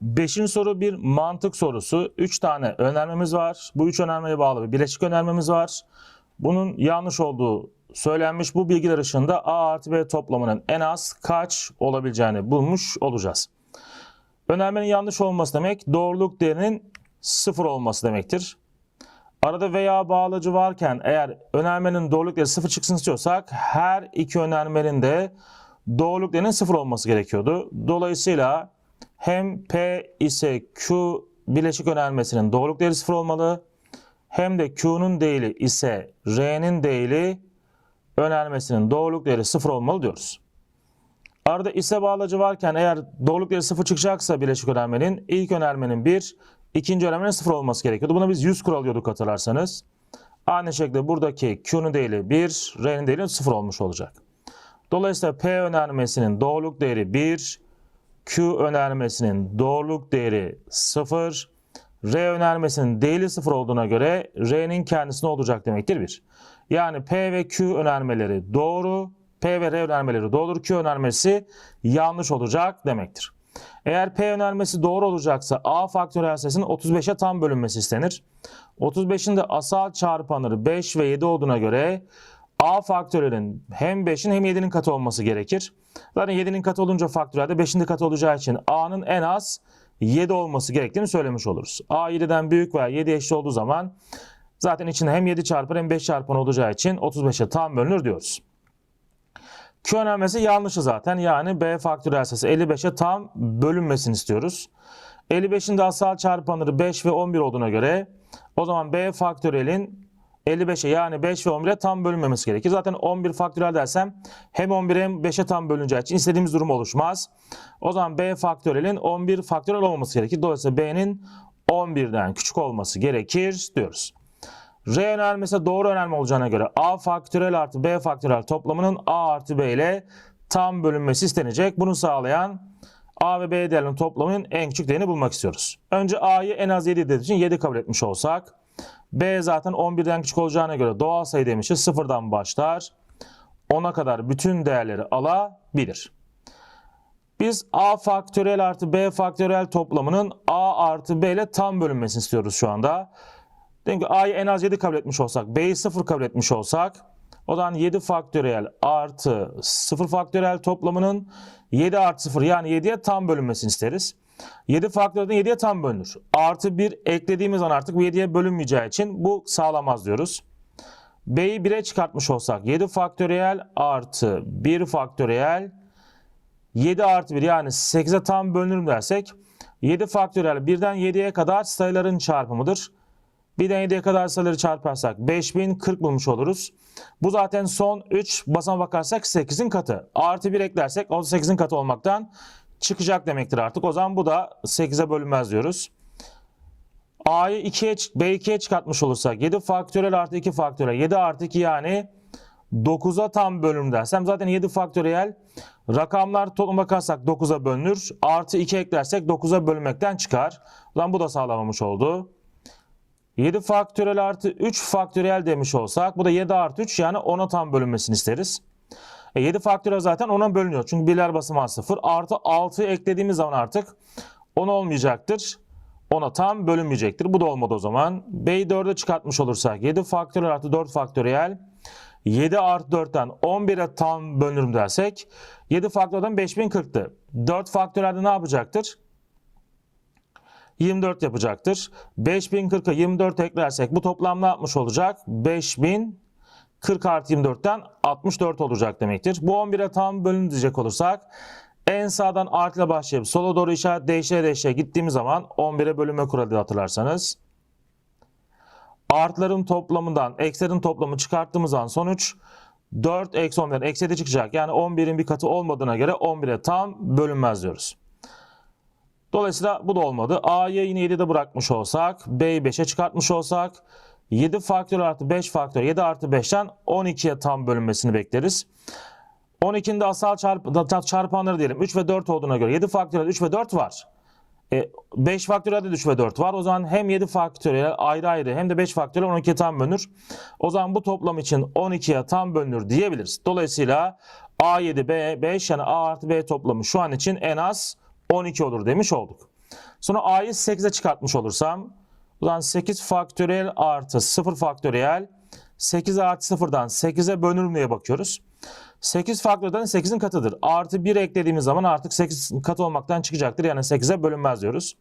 Beşinci soru bir mantık sorusu. Üç tane önermemiz var. Bu üç önermeye bağlı bir bileşik önermemiz var. Bunun yanlış olduğu söylenmiş. Bu bilgiler ışığında A artı B toplamının en az kaç olabileceğini bulmuş olacağız. Önermenin yanlış olması demek doğruluk değerinin sıfır olması demektir. Arada veya bağlacı varken eğer önermenin doğruluk değeri sıfır çıksın istiyorsak her iki önermenin de doğruluk değerinin sıfır olması gerekiyordu. Dolayısıyla hem P ise Q bileşik önermesinin doğruluk değeri sıfır olmalı hem de Q'nun değili ise R'nin değili önermesinin doğruluk değeri sıfır olmalı diyoruz. Arada ise bağlacı varken eğer doğruluk değeri sıfır çıkacaksa bileşik önermenin ilk önermenin 1, ikinci önermenin 0 olması gerekiyordu. Buna biz 100 kural diyorduk hatırlarsanız. Aynı şekilde buradaki Q'nun değili 1, R'nin değili 0 olmuş olacak. Dolayısıyla P önermesinin doğruluk değeri 1, Q önermesinin doğruluk değeri 0, R önermesinin değili 0 olduğuna göre R'nin kendisi ne olacak demektir 1. Yani P ve Q önermeleri doğru, P ve R önermeleri doğrudur. Q önermesi yanlış olacak demektir. Eğer P önermesi doğru olacaksa A faktöriyel sayısının 35'e tam bölünmesi istenir. 35'in de asal çarpanları 5 ve 7 olduğuna göre A faktöriyelin hem 5'in hem 7'nin katı olması gerekir. Zaten 7'nin katı olunca faktöriyelde 5'in de katı olacağı için A'nın en az 7 olması gerektiğini söylemiş oluruz. A 7'den büyük veya 7 eşit olduğu zaman zaten içinde hem 7 çarpar hem 5 çarpan olacağı için 35'e tam bölünür diyoruz. Q önermesi yanlışı zaten. Yani B faktöriyel sayısı 55'e tam bölünmesini istiyoruz. 55'in de asal çarpanları 5 ve 11 olduğuna göre o zaman B faktöriyelin 55'e yani 5 ve 11'e tam bölünmemesi gerekir. Zaten 11 faktöriyel dersem hem 11'e hem 5'e tam bölüneceği için istediğimiz durum oluşmaz. O zaman B faktöriyelin 11 faktöriyel olmaması gerekir. Dolayısıyla B'nin 11'den küçük olması gerekir diyoruz. R önermesi doğru önerme olacağına göre A faktörel artı B faktörel toplamının A artı B ile tam bölünmesi istenecek. Bunu sağlayan A ve B değerlerinin toplamının en küçük değerini bulmak istiyoruz. Önce A'yı en az 7 dediği için 7 kabul etmiş olsak. B zaten 11'den küçük olacağına göre doğal sayı demişiz. Sıfırdan başlar. 10'a kadar bütün değerleri alabilir. Biz A faktörel artı B faktörel toplamının A artı B ile tam bölünmesini istiyoruz şu anda. Diyelim A'yı en az 7 kabul etmiş olsak, B'yi 0 kabul etmiş olsak o zaman 7 faktöriyel artı 0 faktöriyel toplamının 7 artı 0 yani 7'ye tam bölünmesini isteriz. 7 faktöriyelden 7'ye tam bölünür. Artı 1 eklediğimiz an artık bu 7'ye bölünmeyeceği için bu sağlamaz diyoruz. B'yi 1'e çıkartmış olsak 7 faktöriyel artı 1 faktöriyel 7 artı 1 yani 8'e tam bölünür dersek 7 faktöriyel 1'den 7'ye kadar sayıların çarpımıdır. Birden 7'ye kadar sayıları çarparsak 5040 bulmuş oluruz. Bu zaten son 3 basama bakarsak 8'in katı. Artı 1 eklersek o 8'in katı olmaktan çıkacak demektir artık. O zaman bu da 8'e bölünmez diyoruz. A'yı 2'ye, B2'ye çıkartmış olursak 7 faktöriyel artı 2 faktöriyel 7 artı 2 yani 9'a tam bölüm dersem zaten 7 faktöriyel rakamlar toplam bakarsak 9'a bölünür. Artı 2 eklersek 9'a bölünmekten çıkar. Zaman bu da sağlamamış oldu. 7 faktöriyel artı 3 faktöriyel demiş olsak bu da 7 artı 3 yani 10'a tam bölünmesini isteriz. E 7 faktöriyel zaten 10'a bölünüyor. Çünkü birler basamağı 0. Artı 6'yı eklediğimiz zaman artık 10 olmayacaktır. 10'a tam bölünmeyecektir. Bu da olmadı o zaman. B'yi 4'e çıkartmış olursak 7 faktöriyel artı 4 faktöriyel 7 artı 4'ten 11'e tam bölünürüm dersek 7 faktöriyelden 5040'tı. 4 faktöriyelde ne yapacaktır? 24 yapacaktır. 5040'a 24 eklersek bu toplam ne yapmış olacak? 5040 artı 24'ten 64 olacak demektir. Bu 11'e tam bölün diyecek olursak en sağdan artı ile başlayıp sola doğru işaret değiştire değiştire gittiğimiz zaman 11'e bölünme kuralı hatırlarsanız. Artıların toplamından eksilerin toplamı çıkarttığımız zaman sonuç 4 eksi 11'den eksi 7 çıkacak. Yani 11'in bir katı olmadığına göre 11'e tam bölünmez diyoruz. Dolayısıyla bu da olmadı. A'yı yine 7'de bırakmış olsak, B'yi 5'e çıkartmış olsak 7 faktör artı 5 faktör 7 artı 5'ten 12'ye tam bölünmesini bekleriz. 12'nin de asal çarp çarpanları diyelim 3 ve 4 olduğuna göre 7 faktöriyel 3 ve 4 var. E, 5 faktöriyel de 3 ve 4 var. O zaman hem 7 faktöriyel ayrı ayrı hem de 5 faktöriyel 12'ye tam bölünür. O zaman bu toplam için 12'ye tam bölünür diyebiliriz. Dolayısıyla A7 B 5 yani A artı B toplamı şu an için en az 12 olur demiş olduk. Sonra a'yı 8'e çıkartmış olursam zaman 8 faktöriyel artı 0 faktöriyel 8 artı 0'dan 8'e bölünür diye bakıyoruz. 8 faktöriyelden 8'in katıdır. Artı 1 eklediğimiz zaman artık 8 katı olmaktan çıkacaktır. Yani 8'e bölünmez diyoruz.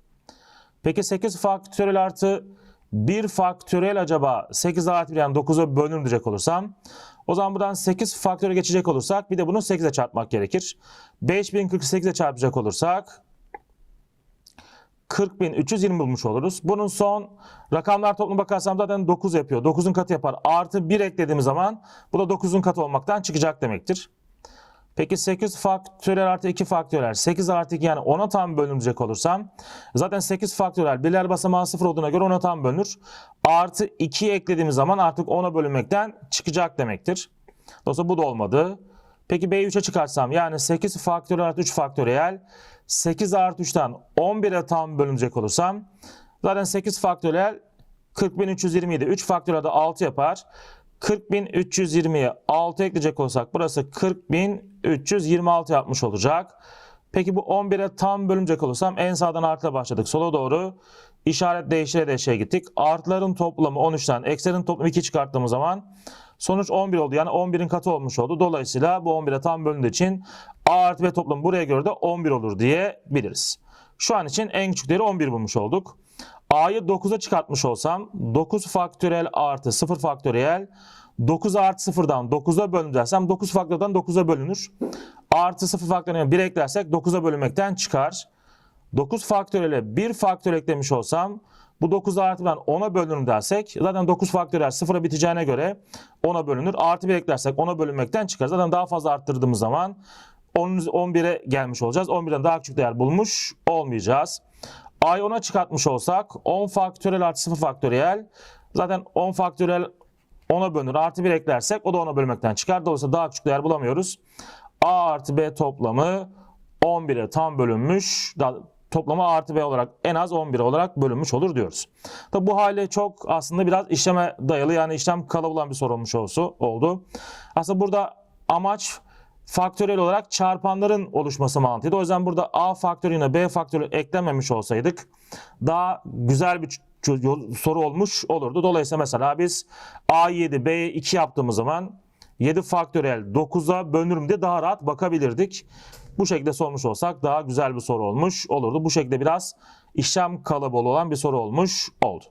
Peki 8 faktöriyel artı 1 faktöriyel acaba 8 artı 1 yani 9'a bölünür diyecek olursam o zaman buradan 8 faktöre geçecek olursak bir de bunu 8'e çarpmak gerekir. 5048'e çarpacak olursak 40.320 bulmuş oluruz. Bunun son rakamlar toplamına bakarsam zaten 9 yapıyor. 9'un katı yapar. Artı 1 eklediğimiz zaman bu da 9'un katı olmaktan çıkacak demektir. Peki 8 faktörel artı 2 faktörel 8 artı 2 yani 10'a tam bölünecek olursam zaten 8 faktörel birler basamağı 0 olduğuna göre 10'a tam bölünür. Artı 2 eklediğimiz zaman artık 10'a bölünmekten çıkacak demektir. Dolayısıyla bu da olmadı. Peki B'yi 3'e çıkarsam yani 8 faktörel artı 3 faktöriyel 8 artı 3'ten 11'e tam bölünecek olursam zaten 8 faktöriyel 40.327 3 faktöriyel de 6 yapar. 40.320'ye 6 ekleyecek olsak burası 40.326 yapmış olacak. Peki bu 11'e tam bölünecek olursam en sağdan artıla başladık. Sola doğru işaret değiştire değiştire gittik. Artıların toplamı 13'ten eksilerin toplamı 2 çıkarttığımız zaman sonuç 11 oldu. Yani 11'in katı olmuş oldu. Dolayısıyla bu 11'e tam bölündüğü için A artı B toplamı buraya göre de 11 olur diyebiliriz. Şu an için en küçük değeri 11 bulmuş olduk. A'yı 9'a çıkartmış olsam 9 faktöriyel artı 0 faktöriyel 9 artı 0'dan 9'a bölün dersem 9 faktörden 9'a bölünür. Artı 0 faktöriyel 1 eklersek 9'a bölünmekten çıkar. 9 faktöriyele 1 faktör eklemiş olsam bu 9 artı 1'den 10'a bölünür dersek zaten 9 faktöriyel 0'a biteceğine göre 10'a bölünür. Artı 1 eklersek 10'a bölünmekten çıkar. Zaten daha fazla arttırdığımız zaman 10 11'e gelmiş olacağız. 11'den daha küçük değer bulmuş olmayacağız. A'yı 10'a çıkartmış olsak 10 faktöriyel artı 0 faktöriyel zaten 10 faktöriyel 10'a bölünür. Artı 1 eklersek o da 10'a bölmekten çıkar. Dolayısıyla daha küçük değer bulamıyoruz. A artı B toplamı 11'e tam bölünmüş. Daha, toplamı A artı B olarak en az 11 olarak bölünmüş olur diyoruz. Tabi bu hali çok aslında biraz işleme dayalı yani işlem kalabulan bir soru olmuş olsu, oldu. Aslında burada amaç faktöriyel olarak çarpanların oluşması mantığıydı. O yüzden burada A faktörüne B faktörü eklememiş olsaydık daha güzel bir soru olmuş olurdu. Dolayısıyla mesela biz A7 B'ye 2 yaptığımız zaman 7 faktöriyel 9'a bölünür diye daha rahat bakabilirdik. Bu şekilde sormuş olsak daha güzel bir soru olmuş olurdu. Bu şekilde biraz işlem kalabalığı olan bir soru olmuş oldu.